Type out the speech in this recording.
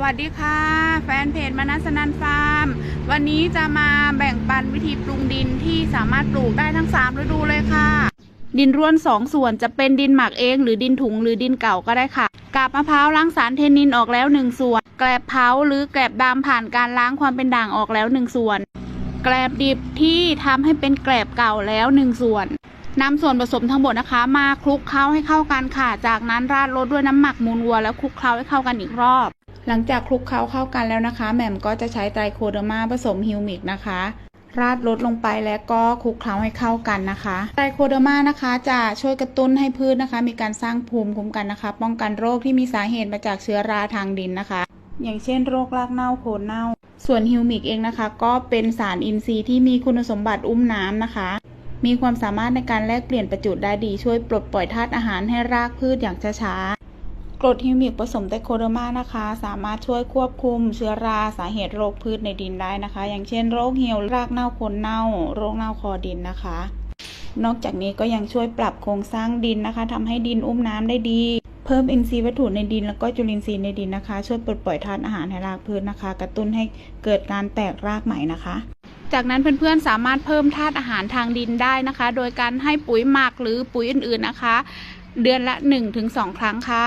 สวัสดีค่ะ แฟนเพจมนัสนันฟาร์ม วันนี้จะมาแบ่งปันวิธีปรุงดินที่สามารถปลูกได้ทั้ง 3 ฤดูเลยค่ะ ดินร่วน 2 ส่วนจะเป็นดินหมักเอง หรือดินถุงหรือดินเก่าก็ได้ค่ะกาบมะพร้าวล้างสารเทนินออกแล้ว 1 ส่วน แกลบเผาหรือแกลบดำผ่านการล้างความเป็นด่างออกแล้ว 1 ส่วน แกลบดิบที่ทำให้เป็นแกลบเก่าแล้ว 1 ส่วนนำส่วนผสมทั้งหมดนะคะ มาคลุกเคล้าให้เข้ากันค่ะ จากนั้นราดรสด้วยน้ำหมักมูลวัวแล้วคลุกเคล้าให้เข้ากันอีกรอบ หลังจากคลุกเคล้าเข้ากันแล้วนะคะ แหม่มก็จะใช้ไตรโคเดอร์มาผสมฮิวมิกนะคะ ราดรสลงไปแล้วก็คลุกเคล้าให้เข้ากันนะคะไตรโคเดอร์มานะคะ จะช่วยกระตุ้นให้พืชนะคะ มีการสร้างภูมิคุ้มกันนะคะ ป้องกันโรคที่มีสาเหตุมาจากเชื้อราทางดินนะคะ อย่างเช่นโรครากเน่าโคนเน่า ส่วนฮิวมิกเองนะคะ ก็เป็นสารอินทรีย์ที่มีคุณสมบัติอุ้มน้ำนะคะมีความสามารถในการแลกเปลี่ยนประจุได้ดีช่วยปลดปล่อยธาตุอาหารให้รากพืชอย่างช้าๆ กรดฮิวมิกผสมไตโคเดอร์มานะคะ สามารถช่วยควบคุมเชื้อราสาเหตุโรคพืชในดินได้นะคะ อย่างเช่นโรคเหี่ยวรากเน่าคนเน่า โรคเน่าคอดินนะคะ นอกจากนี้ก็ยังช่วยปรับโครงสร้างดินนะคะทำให้ดินอุ้มน้ำได้ดี เพิ่มอินทรีย์วัตถุในดิน แล้วก็จุลินทรีย์ในดินนะคะ ช่วยปลดปล่อยธาตุอาหารให้รากพืชนะคะ กระตุ้นให้เกิดการแตกรากใหม่นะคะจากนั้นเพื่อนๆสามารถเพิ่มธาตุอาหารทางดินได้นะคะ โดยการให้ปุ๋ยหมักหรือปุ๋ยอื่นๆนะคะ เดือนละ 1-2 ครั้งค่ะ